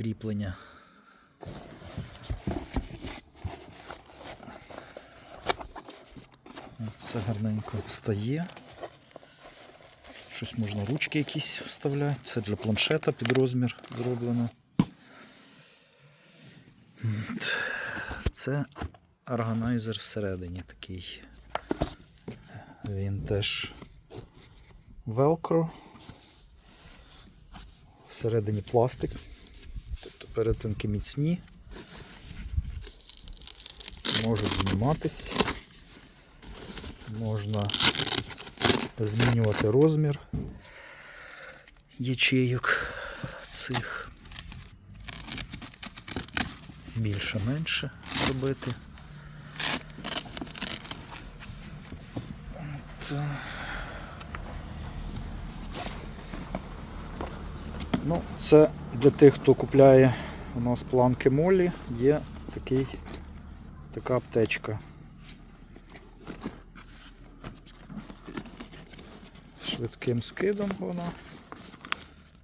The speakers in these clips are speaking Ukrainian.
кріплення. Це гарненько встає. Щось можна ручки якісь вставляти. Це для планшета під розмір зроблено. Це органайзер всередині такий. Він теж велкро. Всередині пластик. Перетинки міцні. Можуть зніматись. Можна змінювати розмір ячейок цих. Більше-менше робити. От. Ну, це для тих, хто купляє у нас планки молі, є такий, така аптечка. Швидким скидом вона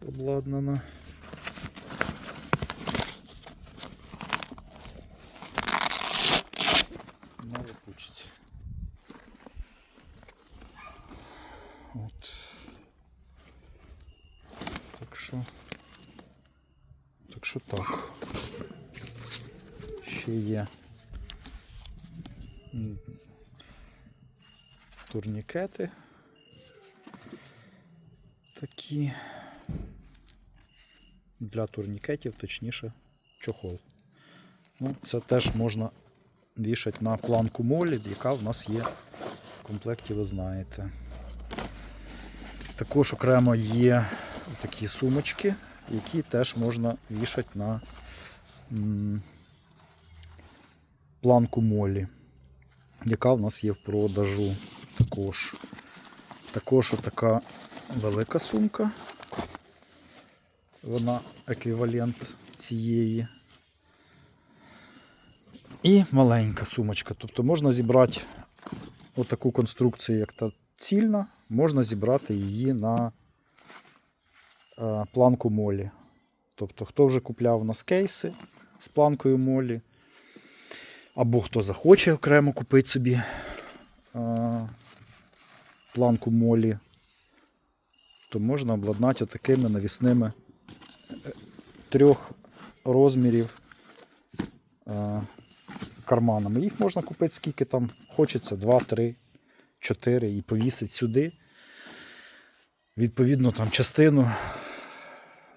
обладнана. На липучці. От. Так що. Що так. Ще є турнікети. Такі для турнікетів, точніше, чохол. Ну, це теж можна вішати на планку молі, яка в нас є в комплекті, ви знаєте. Також окремо є такі сумочки, які теж можна вішати на планку молі, яка в нас є в продажу також. Також така велика сумка. Вона еквівалент цієї. І маленька сумочка. Тобто можна зібрати отаку конструкцію, як та цільна, можна зібрати її на планку молі. Тобто, хто вже купляв у нас кейси з планкою молі, або хто захоче окремо купити собі е, планку молі, то можна обладнати отакими навісними е, трьох розмірів е, карманами. Їх можна купити скільки там хочеться, 2, 3, 4 і повісити сюди. Відповідно, там частину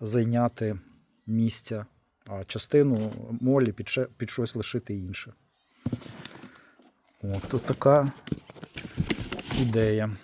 зайняти місця, а частину молі під, ще- під щось лишити інше. От тут така ідея.